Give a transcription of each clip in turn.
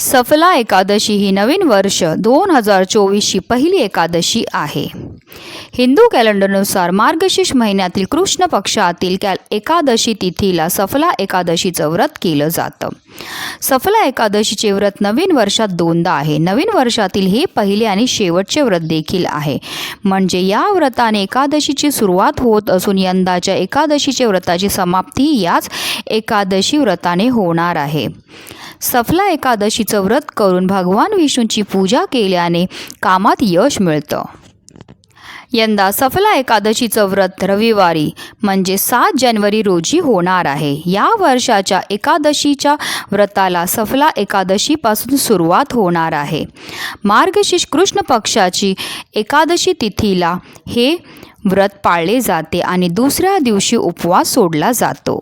सफला एकादशी ही नवीन वर्ष दोन हजार चोवीसची पहिली एकादशी आहे. हिंदू कॅलेंडरनुसार मार्गशीर्ष महिन्यातील कृष्ण पक्षातील कॅल एकादशी तिथीला सफला एकादशीचं व्रत केलं जातं. सफला एकादशीचे व्रत नवीन वर्षात दोनदा आहे. नवीन वर्षातील हे पहिले आणि शेवटचे व्रत देखील आहे. म्हणजे या व्रताने एकादशीची सुरुवात होत असून यंदाच्या एकादशीचे व्रताची समाप्ती याच एकादशी व्रताने होणार आहे. सफला एकादशीचं व्रत करून भगवान विष्णूची पूजा केल्याने कामात यश मिळतं. यंदा सफला एकादशीचं व्रत रविवारी म्हणजे सात जानेवारी रोजी होणार आहे. या वर्षाच्या एकादशीच्या व्रताला सफला एकादशीपासून सुरुवात होणार आहे. मार्गशीर्ष कृष्ण पक्षाची एकादशी तिथीला हे व्रत पाळले जाते आणि दुसऱ्या दिवशी उपवास सोडला जातो.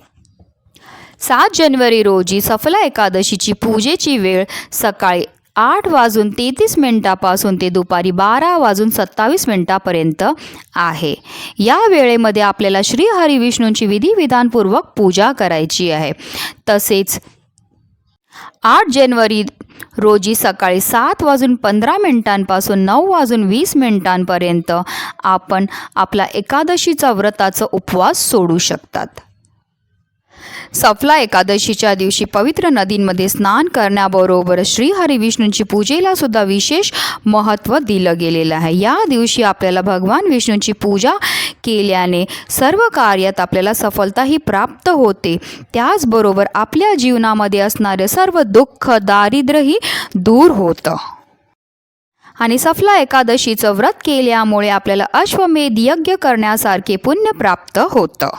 सात जानेवारी रोजी सफला एकादशीची पूजेची वेळ सकाळी आठ वाजून तेहतीस मिनिटापासून ते दुपारी बारा वाजून सत्तावीस मिनिटापर्यंत आहे. या वेळेमध्ये आपल्याला श्री हरिविष्णूंची विधिविधानपूर्वक पूजा करायची आहे. तसेच आठ जानेवारी रोजी सकाळी सात वाजून पंधरा मिनिटांपासून नऊ वाजून वीस मिनिटांपर्यंत आपण आपला एकादशीचा व्रताचा उपवास सोडू शकतात. सफला एकादशीच्या दिवशी पवित्र नदींमध्ये स्नान करण्याबरोबर श्रीहरिविष्णूंची पूजेला सुद्धा विशेष महत्त्व दिलं गेलेलं आहे. या दिवशी आपल्याला भगवान विष्णूंची पूजा केल्याने सर्व कार्यात आपल्याला सफलताही प्राप्त होते. त्याचबरोबर आपल्या जीवनामध्ये असणारे सर्व दुःख दारिद्र्यही दूर होतं. आणि सफला एकादशीचं व्रत केल्यामुळे आपल्याला अश्वमेध यज्ञ करण्यासारखे पुण्य प्राप्त होतं.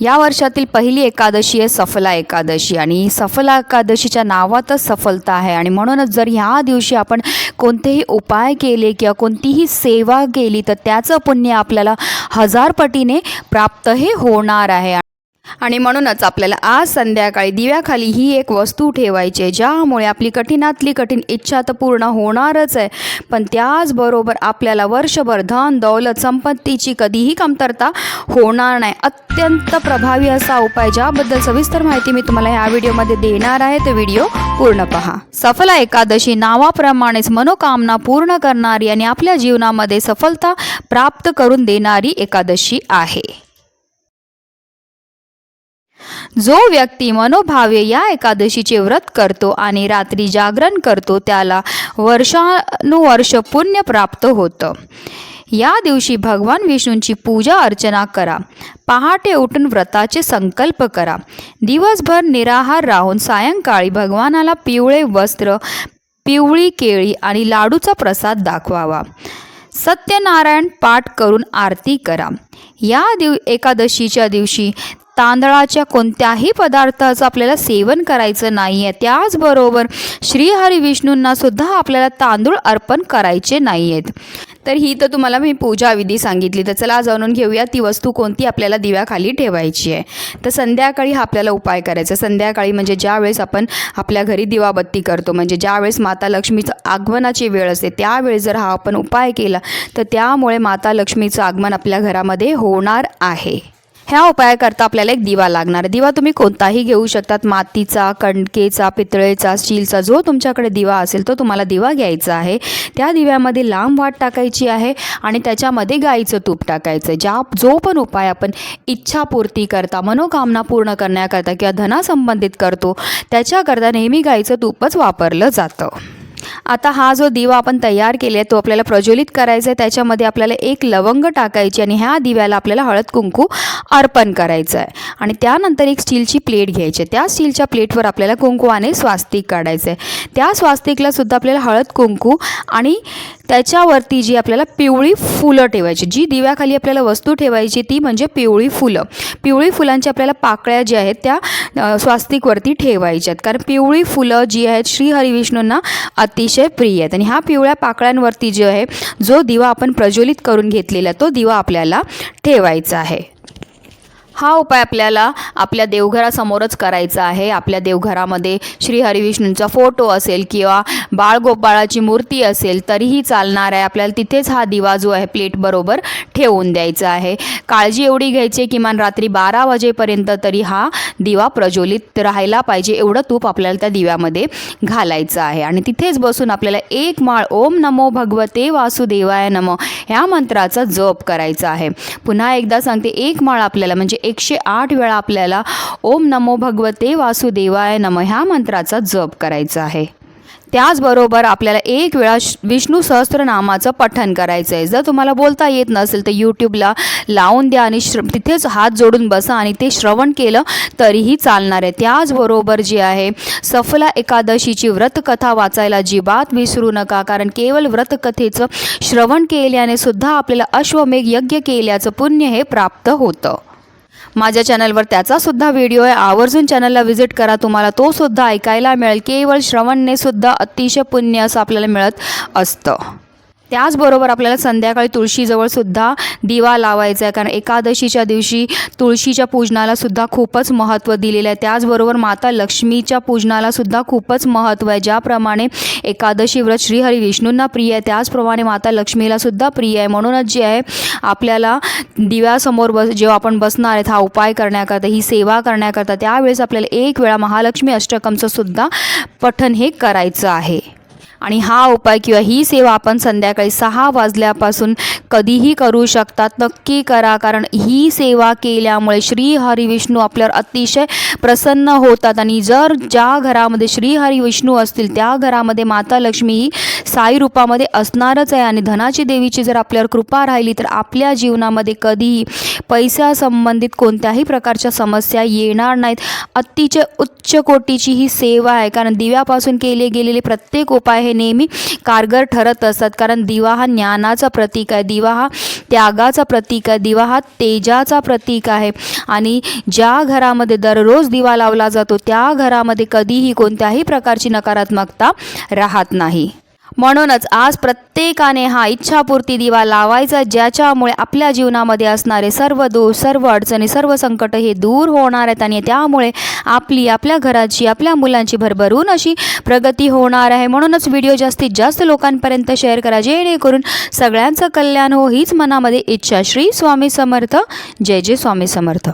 या वर्षातील पहिली एकादशी आहे सफला एकादशी आणि सफला एकादशीच्या नावातच सफलता आहे. आणि म्हणूनच जर ह्या दिवशी आपण कोणतेही उपाय केले किंवा कोणतीही सेवा केली तर त्याचं पुण्य आपल्याला हजार पटीने प्राप्त हे होणार आहे. आणि म्हणूनच आपल्याला आज संध्याकाळी दिव्याखाली ही एक वस्तू ठेवायची आहे ज्यामुळे आपली कठीणातली कठीण इच्छा तर पूर्ण होणारच आहे. पण त्याचबरोबर आपल्याला वर्षभर धन दौलत संपत्तीची कधीही कमतरता होणार नाही. अत्यंत प्रभावी असा उपाय ज्याबद्दल सविस्तर माहिती मी तुम्हाला ह्या व्हिडिओमध्ये देणार आहे. ते व्हिडिओ पूर्ण पहा. सफला एकादशी नावाप्रमाणेच मनोकामना पूर्ण करणारी आणि आपल्या जीवनामध्ये सफलता प्राप्त करून देणारी एकादशी आहे. जो व्यक्ती मनोभावे या एकादशीचे व्रत करतो आणि रात्री जागरण करतो त्याला वर्षानुवर्ष पुण्य प्राप्त होतं. या दिवशी भगवान विष्णूंची पूजा अर्चना करा. पहाटे उठून व्रताचे संकल्प करा. दिवसभर निराहार राहून सायंकाळी भगवानाला पिवळे वस्त्र पिवळी केळी आणि लाडूचा प्रसाद दाखवावा. सत्यनारायण पाठ करून आरती करा. या दिव एकादशीच्या दिवशी तांदळाच्या कोणत्याही पदार्थाचं आपल्याला सेवन करायचं नाही आहे त्याचबरोबर श्रीहरी विष्णूंना सुद्धा आपल्याला तांदूळ अर्पण करायचे नाही आहेत तर ही तर तुम्हाला मी पूजा विधी सांगितली. तर चला जाणून घेऊया ती वस्तू कोणती आपल्याला दिव्याखाली ठेवायची आहे. तर संध्याकाळी हा आपल्याला उपाय करायचा. संध्याकाळी म्हणजे ज्यावेळेस आपण आपल्या घरी दिवाबत्ती करतो म्हणजे ज्यावेळेस माता लक्ष्मीचं आगमनाची वेळ असते त्यावेळेस जर हा आपण उपाय केला तर त्यामुळे माता लक्ष्मीचं आगमन आपल्या घरामध्ये होणार आहे. ह्या उपायाकरता आपल्याला एक दिवा लागणार. दिवा तुम्ही कोणताही घेऊ शकतात. मातीचा कणकेचा पितळेचा स्टीलचा जो तुमच्याकडे दिवा असेल तो तुम्हाला दिवा घ्यायचा आहे. त्या दिव्यामध्ये लांब वाट टाकायची आहे आणि त्याच्यामध्ये गाईचं तूप टाकायचं आहे. ज्या जो पण उपाय आपण इच्छापूर्ती करता मनोकामना पूर्ण करण्याकरता किंवा धनासंबंधित करतो त्याच्याकरता नेहमी गाईचं तूपच वापरलं जातं. आता हा जो दिवा आपण तयार केला आहे तो आपल्याला प्रज्वलित करायचा आहे. त्याच्यामध्ये आपल्याला एक लवंग टाकायची आणि ह्या दिव्याला आपल्याला हळद कुंकू अर्पण करायचं आहे. आणि त्यानंतर एक स्टीलची प्लेट घ्यायची आहे. त्या स्टीलच्या प्लेटवर आपल्याला कुंकुवाने स्वास्तिक काढायचं आहे. त्या स्वास्तिकला सुद्धा आपल्याला हळद कुंकू आणि त्याच्यावरती जी आपल्याला पिवळी फुलं ठेवायची जी दिव्याखाली आपल्याला वस्तू ठेवायची ती म्हणजे पिवळी फुलं. पिवळी फुलांची आपल्याला पाकळ्या ज्या आहेत त्या स्वास्तिकवरती ठेवायच्या आहेत कारण पिवळी फुलं जी आहेत श्री हरिविष्णूंना अतिशय प्रिय आहेत. आणि ह्या पिवळ्या पाकळ्यांवरती जे आहे जो दिवा आपण प्रज्वलित करून घेतलेला तो दिवा आपल्याला ठेवायचा आहे. हा उपाय आपल्याला आपल्या देवघरासमोरच करायचा आहे. आपल्या देवघरामध्ये श्री हरिविष्णूंचा फोटो असेल किंवा बाळगोपाळाची मूर्ती असेल तरीही चालणार आहे. आपल्याला तिथेच हा दिवा जो आहे प्लेटबरोबर ठेवून द्यायचा आहे. काळजी एवढी घ्यायची आहे, किमान रात्री बारा वाजेपर्यंत तरी हा दिवा प्रज्वलित राहायला पाहिजे एवढं तूप आपल्याला त्या दिव्यामध्ये घालायचं आहे. आणि तिथेच बसून आपल्याला एक माळ ओम नमो भगवते वासुदेवाय नमो ह्या मंत्राचा जप करायचा आहे. पुन्हा एकदा सांगते एक माळ आपल्याला म्हणजे एकशे आठ वेळा आपल्याला ओम नमो भगवते वासुदेवाय नम ह्या मंत्राचा जप करायचा आहे. त्याचबरोबर आपल्याला एक वेळा विष्णू सहस्त्रनामाचं पठन करायचं आहे जर तुम्हाला बोलता येत नसेल तर यूट्यूबला लावून द्या आणि श्र तिथेच हात जोडून बसा आणि ते श्रवण केलं तरीही चालणार आहे. त्याचबरोबर जे आहे सफला एकादशीची व्रतकथा वाचायला अजिबात विसरू नका कारण केवळ व्रतकथेचं श्रवण केल्याने सुद्धा आपल्याला अश्वमेघ यज्ञ केल्याचं पुण्य हे प्राप्त होतं. माझ्या चॅनलवर त्याचासुद्धा व्हिडिओ आहे. आवर्जून चॅनलला व्हिजिट करा. तुम्हाला तो सुद्धा ऐकायला मिळेल. केवळ श्रवणने सुद्धा अतिशय पुण्य असं आपल्याला मिळत असतं. त्याचबरोबर आपल्याला संध्याकाळी तुळशीजवळ सुद्धा दिवा लावायचा आहे. कारण एकादशीच्या दिवशी तुळशीच्या पूजनाला सुद्धा खूपच महत्त्व दिलेलं आहे. त्याचबरोबर माता लक्ष्मीच्या पूजनाला सुद्धा खूपच महत्त्व आहे. ज्याप्रमाणे एकादशी व्रत श्रीहरी विष्णूंना प्रिय आहे त्याचप्रमाणे माता लक्ष्मीला सुद्धा प्रिय आहे. म्हणूनच जे आहे आपल्याला दिव्यासमोर बस जेव्हा आपण बसणार आहेत हा उपाय करण्याकरता ही सेवा करण्याकरता त्यावेळेस आपल्याला एक वेळा महालक्ष्मी अष्टकमचं सुद्धा पठण हे करायचं आहे. आणि हा उपाय किंवा ही सेवा आपण संध्याकाळी सहा वाजल्यापासून कधीही करू शकतात. नक्की करा कारण ही सेवा केल्यामुळे श्री हरिविष्णू आपल्यावर अतिशय प्रसन्न होतात. आणि जर ज्या घरामध्ये श्री हरिविष्णू असतील त्या घरामध्ये माता लक्ष्मी ही साई रूपामध्ये असणारच आहे आणि धनाची देवीची जर आपल्यावर कृपा राहिली तर आपल्या जीवनामध्ये कधीही पैशासंबंधित कोणत्याही प्रकारच्या समस्या येणार नाहीत. अतिशय उच्च कोटीची ही सेवा आहे कारण दिव्यापासून केले गेलेले प्रत्येक उपाय हे नेहमी कारगर ठरत असतात. कारण दिवा हा ज्ञानाचा प्रतीक आहे दिवा हा त्यागाचा प्रतीक आहे दिवा हा तेजाचा प्रतीक आहे. आणि ज्या घरामध्ये दररोज दिवा लावला जातो त्या घरामध्ये कधीही कोणत्याही प्रकारची नकारात्मकता राहत नाही. म्हणूनच आज प्रत्येकाने हा इच्छापूर्ती दिवा लावायचा ज्याच्यामुळे आपल्या जीवनामध्ये असणारे सर्व दोष सर्व अडचणी सर्व संकट हे दूर होणार आहेत आणि त्यामुळे आपली आपल्या घराची आपल्या मुलांची भरभरून अशी प्रगती होणार आहे. म्हणूनच व्हिडिओ जास्तीत जास्त लोकांपर्यंत शेअर करा जेणेकरून सगळ्यांचं कल्याण हो. हीच मनामध्ये इच्छा. श्री स्वामी समर्थ. जय जय स्वामी समर्थ.